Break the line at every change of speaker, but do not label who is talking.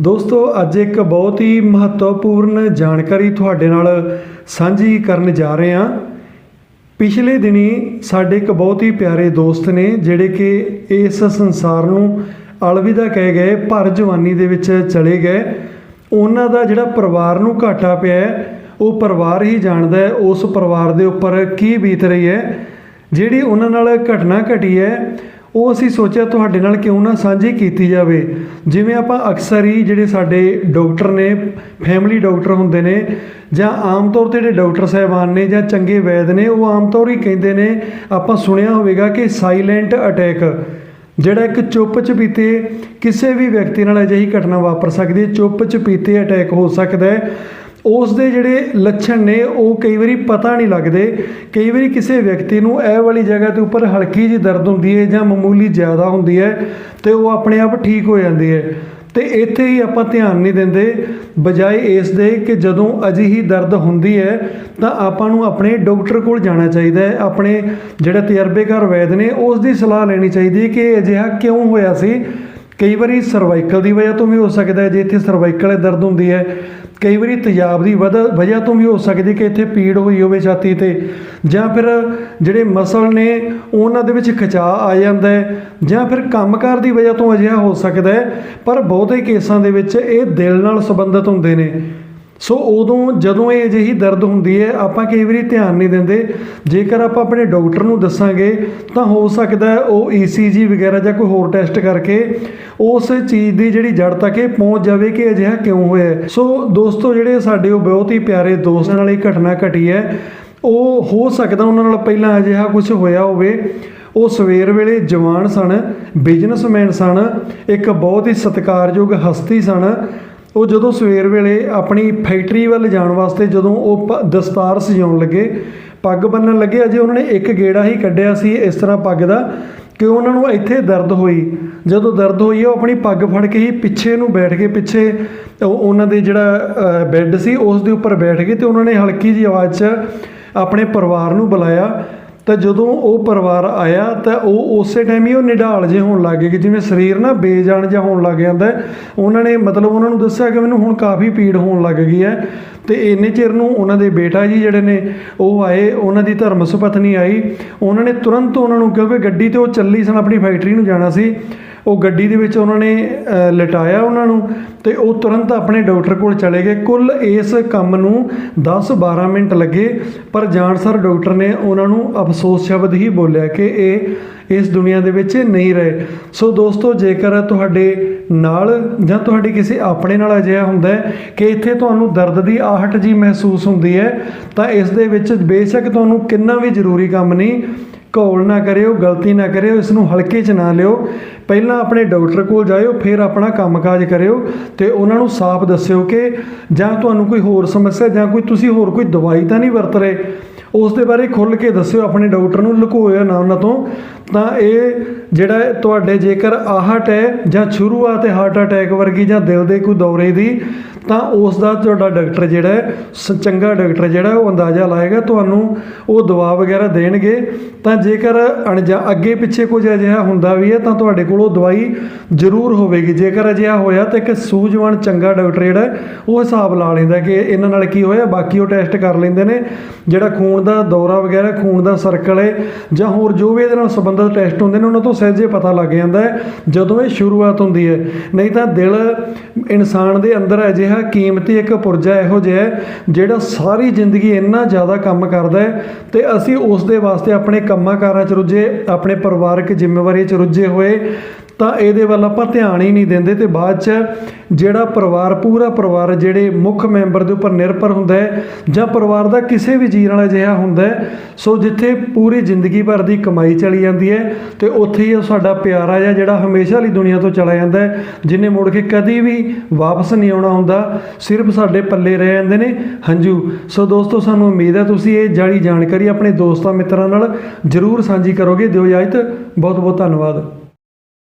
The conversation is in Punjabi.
ਦੋਸਤੋ, ਅੱਜ ਇੱਕ ਬਹੁਤ ਹੀ ਮਹੱਤਵਪੂਰਨ ਜਾਣਕਾਰੀ ਤੁਹਾਡੇ ਨਾਲ ਸਾਂਝੀ ਕਰਨ ਜਾ ਰਹੇ ਹਾਂ। ਪਿਛਲੇ ਦਿਨੀ ਸਾਡੇ ਇੱਕ ਬਹੁਤ ਹੀ ਪਿਆਰੇ ਦੋਸਤ ਨੇ, ਜਿਹੜੇ ਕਿ ਇਸ ਸੰਸਾਰ ਨੂੰ ਅਲਵਿਦਾ ਕਹਿ ਗਏ, ਭਰ ਜਵਾਨੀ ਦੇ ਵਿੱਚ ਚਲੇ ਗਏ। ਉਹਨਾਂ ਦਾ ਜਿਹੜਾ ਪਰਿਵਾਰ ਨੂੰ ਘਾਟਾ ਪਿਆ ਉਹ ਪਰਿਵਾਰ ਹੀ ਜਾਣਦਾ ਹੈ, ਉਸ ਪਰਿਵਾਰ ਦੇ ਉੱਪਰ ਕੀ ਬੀਤ ਰਹੀ ਹੈ। ਜਿਹੜੀ ਉਹਨਾਂ ਨਾਲ ਘਟਨਾ ਘਟੀ ਹੈ ਉਹ ਅਸੀਂ ਸੋਚਿਆ ਤੁਹਾਡੇ ਨਾਲ ਕਿਉਂ ਨਾ ਸਾਂਝੀ ਕੀਤੀ ਜਾਵੇ। ਜਿਵੇਂ ਆਪਾਂ ਅਕਸਰ ਹੀ ਜਿਹੜੇ ਸਾਡੇ ਡਾਕਟਰ ਨੇ ਫੈਮਿਲੀ ਡਾਕਟਰ ਹੁੰਦੇ ਨੇ, ਜਾਂ ਆਮ ਤੌਰ ਤੇ ਜਿਹੜੇ ਡਾਕਟਰ ਸਾਹਿਬਾਨ ਨੇ ਜਾਂ ਚੰਗੇ ਵੈਦ ਨੇ, ਉਹ ਆਮ ਤੌਰ ਹੀ ਕਹਿੰਦੇ ਨੇ, ਆਪਾਂ ਸੁਣਿਆ ਹੋਵੇਗਾ ਕਿ ਸਾਇਲੈਂਟ ਅਟੈਕ ਜਿਹੜਾ ਇੱਕ ਚੁੱਪ ਚਪੀਤੇ ਕਿਸੇ ਵੀ ਵਿਅਕਤੀ ਨਾਲ ਅਜਿਹੀ ਘਟਨਾ ਵਾਪਰ ਸਕਦੀ ਹੈ। ਚੁੱਪ ਚਪੀਤੇ ਅਟੈਕ ਹੋ ਸਕਦਾ ਹੈ। ਉਸ ਦੇ ਜਿਹੜੇ ਲੱਛਣ ਨੇ, ਉਹ ਕਈ ਵਾਰੀ ਪਤਾ ਨਹੀਂ ਲੱਗਦੇ। ਕਈ ਵਾਰੀ ਕਿਸੇ ਵਿਅਕਤੀ ਨੂੰ ਇਹ ਵਾਲੀ ਜਗ੍ਹਾ ਤੇ ਉੱਪਰ ਹਲਕੀ ਜਿਹੀ ਦਰਦ ਹੁੰਦੀ ਹੈ ਜਾਂ ਮਾਮੂਲੀ ਜ਼ਿਆਦਾ ਹੁੰਦੀ ਹੈ ਤੇ ਉਹ ਆਪਣੇ ਆਪ ਠੀਕ ਹੋ ਜਾਂਦੀ ਹੈ। ਤੇ ਇੱਥੇ ਹੀ ਆਪਾਂ ਧਿਆਨ ਨਹੀਂ ਦਿੰਦੇ, ਬਜਾਏ ਇਸ ਦੇ ਕਿ ਜਦੋਂ ਅਜਿਹੀ ਦਰਦ ਹੁੰਦੀ ਹੈ, ਤਾਂ ਆਪਾਂ ਨੂੰ ਆਪਣੇ ਡਾਕਟਰ ਕੋਲ ਜਾਣਾ ਚਾਹੀਦਾ ਹੈ। ਆਪਣੇ ਜਿਹੜਾ ਤਜਰਬੇਕਾਰ ਵੈਦ ਨੇ, ਉਸ ਦੀ ਸਲਾਹ ਲੈਣੀ ਚਾਹੀਦੀ ਹੈ ਕਿ ਅਜਿਹਾ ਕਿਉਂ ਹੋਇਆ ਸੀ? ਕਈ ਵਾਰੀ ਸਰਵਾਈਕਲ ਦੀ ਵਜ੍ਹਾ ਤੋਂ ਵੀ ਹੋ ਸਕਦਾ ਹੈ, ਜੇ ਇੱਥੇ ਸਰਵਾਈਕਲ ਦਰਦ ਹੁੰਦੀ ਹੈ। ਕਈ ਵਾਰੀ ਤੇਜ਼ਾਬ ਦੀ ਵਧ- ਵਜ੍ਹਾ ਤੋਂ ਵੀ ਹੋ ਸਕਦੀ ਕਿ ਇੱਥੇ ਪੀੜ ਹੋਈ ਹੋਵੇ ਛਾਤੀ ਤੇ। ਜਾਂ ਫਿਰ ਜਿਹੜੇ ਮਸਲ ਨੇ, ਉਹਨਾਂ ਦੇ ਵਿੱਚ ਖਿਚਾਅ ਆ ਜਾਂਦਾ ਹੈ। ਜਾਂ ਫਿਰ ਕੰਮਕਾਰ ਦੀ ਵਜ੍ਹਾ ਤੋਂ ਅਜਿਹਾ ਹੋ ਸਕਦਾ ਹੈ, ਪਰ ਬਹੁਤੇ ਕੇਸਾਂ ਦੇ ਵਿੱਚ ਇਹ ਦਿਲ ਨਾਲ ਸੰਬੰਧਿਤ ਹੁੰਦੇ ਨੇ। ਸੋ ਉਦੋਂ ਜਦੋਂ ਇਹ ਅਜਿਹੀ ਦਰਦ ਹੁੰਦੀ ਹੈ, ਆਪਾਂ ਕਈ ਵਾਰੀ ਧਿਆਨ ਨਹੀਂ ਦਿੰਦੇ। ਜੇਕਰ ਆਪਾਂ ਆਪਣੇ ਡਾਕਟਰ ਨੂੰ ਦੱਸਾਂਗੇ, ਤਾਂ ਹੋ ਸਕਦਾ ਹੈ ਉਹ ECG ਵਗੈਰਾ ਜਾਂ ਕੋਈ ਹੋਰ ਟੈਸਟ ਕਰਕੇ ਉਸ ਚੀਜ਼ ਦੀ ਜਿਹੜੀ ਜੜ ਤੱਕ ਇਹ ਪਹੁੰਚ ਜਾਵੇ ਕਿ ਅਜਿਹਾ ਕਿਉਂ ਹੋਇਆ ਸੋ ਦੋਸਤੋ, ਜਿਹੜੇ ਸਾਡੇ ਉਹ ਬਹੁਤ ਹੀ ਪਿਆਰੇ ਦੋਸਤ ਨਾਲ ਇਹ ਘਟਨਾ ਘਟੀ ਹੈ, ਉਹ ਹੋ ਸਕਦਾ ਉਹਨਾਂ ਨਾਲ ਪਹਿਲਾਂ ਅਜਿਹਾ ਕੁਝ ਹੋਇਆ ਹੋਵੇ। ਉਹ ਸਵੇਰ ਵੇਲੇ ਜਵਾਨ ਸਨ ਬਿਜ਼ਨਸਮੈਨ ਸਨ, ਇੱਕ ਬਹੁਤ ਹੀ ਸਤਿਕਾਰਯੋਗ ਹਸਤੀ ਸਨ। ਉਹ ਜਦੋਂ ਸਵੇਰ ਵੇਲੇ ਆਪਣੀ ਫੈਕਟਰੀ ਵੱਲ ਜਾਣ ਵਾਸਤੇ ਜਦੋਂ ਉਹ ਪ- ਦਸਤਾਰ ਸਜਾਉਣ ਲੱਗੇ, ਪੱਗ ਬੰਨਣ ਲੱਗੇ, ਅਜੇ ਉਹਨਾਂ ਨੇ ਇੱਕ ਗੇੜਾ ਹੀ ਕੱਢਿਆ ਸੀ ਇਸ ਤਰ੍ਹਾਂ ਪੱਗ ਦਾ ਕਿ ਉਹਨਾਂ ਨੂੰ ਇੱਥੇ ਦਰਦ ਹੋਈ। ਜਦੋਂ ਦਰਦ ਹੋਈ, ਉਹ ਆਪਣੀ ਪੱਗ ਫੜ ਕੇ ਹੀ ਪਿੱਛੇ ਨੂੰ ਬੈਠ ਕੇ ਪਿੱਛੇ ਉਹਨਾਂ ਦੇ ਜਿਹੜਾ ਬੈੱਡ ਸੀ, ਉਸ ਦੇ ਉੱਪਰ ਬੈਠ ਗਏ ਤੇ ਉਹਨਾਂ ਨੇ ਹਲਕੀ ਜਿਹੀ ਆਵਾਜ਼ 'ਚ ਆਪਣੇ ਪਰਿਵਾਰ ਨੂੰ ਬੁਲਾਇਆ। ਤਾਂ ਜਦੋਂ ਉਹ ਪਰਿਵਾਰ ਆਇਆ ਤਾਂ ਉਹ ਉਸੇ ਟਾਈਮ ਹੀ ਉਹ ਨਿਢਾਲ ਜੇ ਹੋਣ ਲੱਗ ਗਏ ਕਿ ਜਿਵੇਂ ਸਰੀਰ ਨਾ ਬੇਜਾਨ ਜਿਹਾ ਹੋਣ ਲੱਗ ਜਾਂਦਾ ਉਹਨਾਂ ਨੇ ਮਤਲਬ ਉਹਨਾਂ ਨੂੰ ਦੱਸਿਆ ਕਿ ਮੈਨੂੰ ਹੁਣ ਕਾਫੀ ਪੀੜ ਹੋਣ ਲੱਗ ਗਈ ਹੈ ਤੇ ਇੰਨੇ ਚਿਰ ਨੂੰ ਉਹਨਾਂ ਦੇ ਬੇਟਾ ਜੀ ਜਿਹੜੇ ਨੇ ਉਹ ਆਏ, ਉਹਨਾਂ ਦੀ ਧਰਮ ਸੁਪਤਨੀ ਆਈ। ਉਹਨਾਂ ਨੇ ਤੁਰੰਤ ਉਹਨਾਂ ਨੂੰ ਕਿਉਂਕਿ ਗੱਡੀ ਤੇ ਉਹ ਚੱਲੀ ਸਨ, ਆਪਣੀ ਫੈਕਟਰੀ ਨੂੰ ਜਾਣਾ ਸੀ। ਉਹ ਗੱਡੀ ਦੇ ਵਿੱਚ ਉਹਨਾਂ ਨੇ ਲਟਾਇਆ ਉਹਨਾਂ ਨੂੰ ਤੇ ਉਹ ਤੁਰੰਤ ਆਪਣੇ ਡਾਕਟਰ ਕੋਲ ਚਲੇ ਗਏ। ਕੁੱਲ ਇਸ ਕੰਮ ਨੂੰ 10-12 ਮਿੰਟ ਲੱਗੇ, ਪਰ ਜਾਣਸਰ ਡਾਕਟਰ ਨੇ ਉਹਨਾਂ ਨੂੰ ਅਫਸੋਸ ਸ਼ਬਦ ਹੀ ਬੋਲਿਆ ਕਿ ਇਹ ਇਸ ਦੁਨੀਆ ਦੇ ਵਿੱਚ ਨਹੀਂ ਰਹੇ। ਸੋ ਦੋਸਤੋ, ਜੇਕਰ ਤੁਹਾਡੇ ਨਾਲ ਜਾਂ ਤੁਹਾਡੇ ਕਿਸੇ ਆਪਣੇ ਨਾਲ ਅਜਿਹਾ ਹੁੰਦਾ ਹੈ ਕਿ ਇੱਥੇ ਤੁਹਾਨੂੰ ਦਰਦ ਦੀ ਆਹਟ ਜੀ ਮਹਿਸੂਸ ਹੁੰਦੀ ਹੈ, ਤਾਂ ਇਸ ਦੇ ਵਿੱਚ ਬੇਸ਼ੱਕ ਤੁਹਾਨੂੰ ਕਿੰਨਾ ਵੀ ਜ਼ਰੂਰੀ ਕੰਮ ਨਹੀਂ ਘੋਲ ਨਾ ਕਰਿਓ, ਗਲਤੀ ਨਾ ਕਰਿਓ ਇਸ ਨੂੰ ਹਲਕੇ 'ਚ ਨਾ ਲਿਓ। ਪਹਿਲਾਂ ਆਪਣੇ ਡਾਕਟਰ ਕੋਲ ਜਾਇਓ, ਫਿਰ ਆਪਣਾ ਕੰਮਕਾਜ ਕਰਿਓ ਤੇ ਉਹਨਾਂ ਨੂੰ ਸਾਫ਼ ਦੱਸਿਓ ਕਿ ਜਾਂ ਤੁਹਾਨੂੰ ਕੋਈ ਹੋਰ ਸਮੱਸਿਆ ਜਾਂ ਕੋਈ ਤੁਸੀਂ ਹੋਰ ਕੋਈ ਦਵਾਈ ਤਾਂ ਨਹੀਂ ਵਰਤ ਰਹੇ। ਉਸ ਦੇ ਬਾਰੇ ਖੁੱਲ੍ਹ ਕੇ ਦੱਸਿਓ ਆਪਣੇ ਡਾਕਟਰ ਨੂੰ ਲੁਕੋਇਓ ਨਾ ਉਹਨਾਂ ਤੋਂ। ਤਾਂ ਇਹ ਜਿਹੜਾ ਤੁਹਾਡੇ ਜੇਕਰ ਆਹਟ ਹੈ ਜਾਂ ਸ਼ੁਰੂਆਤ ਹੈ ਹਾਰਟ ਅਟੈਕ ਵਰਗੀ ਜਾਂ ਦਿਲ ਦੇ ਕੋਈ ਦੌਰੇ ਦੀ ਤਾਂ ਉਸ ਦਾ ਤੁਹਾਡਾ ਡਾਕਟਰ ਜਿਹੜਾ ਹੈ, ਸ- ਚੰਗਾ ਡਾਕਟਰ ਜਿਹੜਾ ਉਹ ਅੰਦਾਜ਼ਾ ਲਾਏਗਾ, ਤੁਹਾਨੂੰ ਉਹ ਦਵਾ ਵਗੈਰਾ ਦੇਣਗੇ। ਤਾਂ ਜੇਕਰ ਅਣਜਾ ਅੱਗੇ ਪਿੱਛੇ ਕੁਝ ਅਜਿਹਾ ਹੁੰਦਾ ਵੀ ਹੈ, ਤਾਂ ਤੁਹਾਡੇ ਕੋਲ ਉਹ ਦਵਾਈ ਜ਼ਰੂਰ ਹੋਵੇਗੀ। ਜੇਕਰ ਅਜਿਹਾ ਹੋਇਆ ਤਾਂ ਇੱਕ ਸੂਝਵਾਨ ਚੰਗਾ ਡਾਕਟਰ ਜਿਹੜਾ ਉਹ ਹਿਸਾਬ ਲਾ ਲੈਂਦਾ ਕਿ ਇਹਨਾਂ ਨਾਲ ਕੀ ਹੋਇਆ, ਬਾਕੀ ਉਹ ਟੈਸਟ ਕਰ ਲੈਂਦੇ ਨੇ। ਜਿਹੜਾ ਖੂਨ ਦਾ ਦੌਰਾ ਵਗੈਰਾ, ਖੂਨ ਦਾ ਸਰਕਲ ਹੈ, ਜਾਂ ਹੋਰ ਜੋ ਵੀ ਇਹਦੇ ਨਾਲ ਸੰਬੰਧਿਤ ਟੈਸਟ ਹੁੰਦੇ ਨੇ, ਉਹਨਾਂ ਤੋਂ ਸਹਿਜੇ ਪਤਾ ਲੱਗ ਜਾਂਦਾ ਹੈ, ਜਦੋਂ ਇਹ ਸ਼ੁਰੂਆਤ ਹੁੰਦੀ ਹੈ। ਨਹੀਂ ਤਾਂ ਦਿਲ ਇਨਸਾਨ ਦੇ ਅੰਦਰ ਅਜਿਹਾ ਕੀਮਤੀ ਇੱਕ ਪੁਰਜਾ ਇਹੋ ਜਿਹਾ ਹੈ ਜਿਹੜਾ ਸਾਰੀ ਜ਼ਿੰਦਗੀ ਇੰਨਾ ਜ਼ਿਆਦਾ ਕੰਮ ਕਰਦਾ ਹੈ ਤੇ ਅਸੀਂ ਉਸ ਦੇ ਵਾਸਤੇ ਆਪਣੇ ਕੰਮਾਂ ਕਾਰਾਂ 'ਚ ਰੁੱਝੇ, ਆਪਣੇ ਪਰਿਵਾਰਕ ਜ਼ਿੰਮੇਵਾਰੀ 'ਚ ਰੁੱਝੇ ਹੋਏ ਤਾਂ ਇਹਦੇ ਵੱਲ ਆਪਾਂ ਧਿਆਨ ਹੀ ਨਹੀਂ ਦਿੰਦੇ ਤੇ ਬਾਅਦ 'ਚ ਜਿਹੜਾ ਪਰਿਵਾਰ, ਪੂਰਾ ਪਰਿਵਾਰ ਜਿਹੜੇ ਮੁੱਖ ਮੈਂਬਰ ਦੇ ਉੱਪਰ ਨਿਰਭਰ ਹੁੰਦਾ ਹੈ ਜਾਂ ਪਰਿਵਾਰ ਦਾ ਕਿਸੇ ਵੀ ਜੀਅ ਨਾਲ ਅਜਿਹਾ ਹੁੰਦਾ ਸੋ ਜਿੱਥੇ ਪੂਰੀ ਜ਼ਿੰਦਗੀ ਭਰ ਦੀ ਕਮਾਈ ਚਲੀ ਜਾਂਦੀ ਹੈ ਤੇ ਉੱਥੇ ਹੀ ਉਹ ਸਾਡਾ ਪਿਆਰਾ ਜਿਹਾ ਜਿਹੜਾ ਹਮੇਸ਼ਾ ਲਈ ਦੁਨੀਆ ਤੋਂ ਚਲਾ ਜਾਂਦਾ ਹੈ ਜਿਹਨੇ ਮੁੜ ਕੇ ਕਦੀ ਵੀ ਵਾਪਸ ਨਹੀਂ ਆਉਣਾ ਹੁੰਦਾ, ਸਿਰਫ ਸਾਡੇ ਪੱਲੇ ਰਹਿ ਜਾਂਦੇ ਨੇ। ਹੰਝੂ ਸੋ ਦੋਸਤੋ ਸਾਨੂੰ ਉਮੀਦ ਹੈ ਤੁਸੀਂ ਇਹ ਜਾਣੀ ਜਾਣਕਾਰੀ ਆਪਣੇ ਦੋਸਤਾਂ ਮਿੱਤਰਾਂ ਨਾਲ ਜਰੂਰ ਸਾਂਝੀ ਕਰੋਗੇ। ਦਿਓ ਇਜਾਜ਼ਤ ਬਹੁਤ ਬਹੁਤ ਧੰਨਵਾਦ।